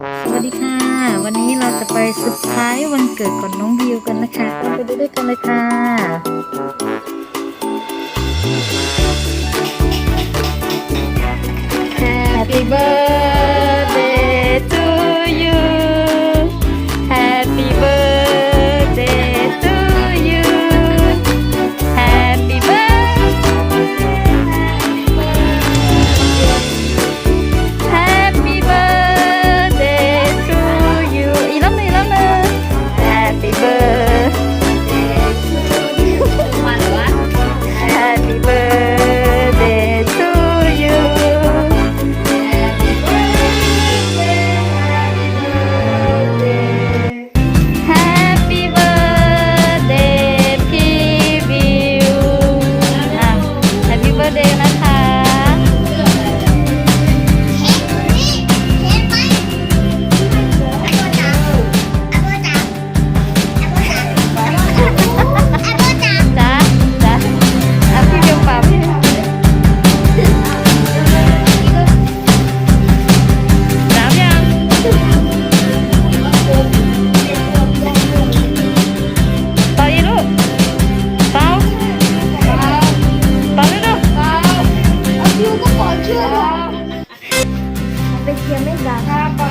สวัสดีค่ะ วันนี้เราจะไปสุดท้ายวันเกิดของน้องวิวกันนะคะ ไปดูด้วยกันเลยค่ะ Ganda. Sarap.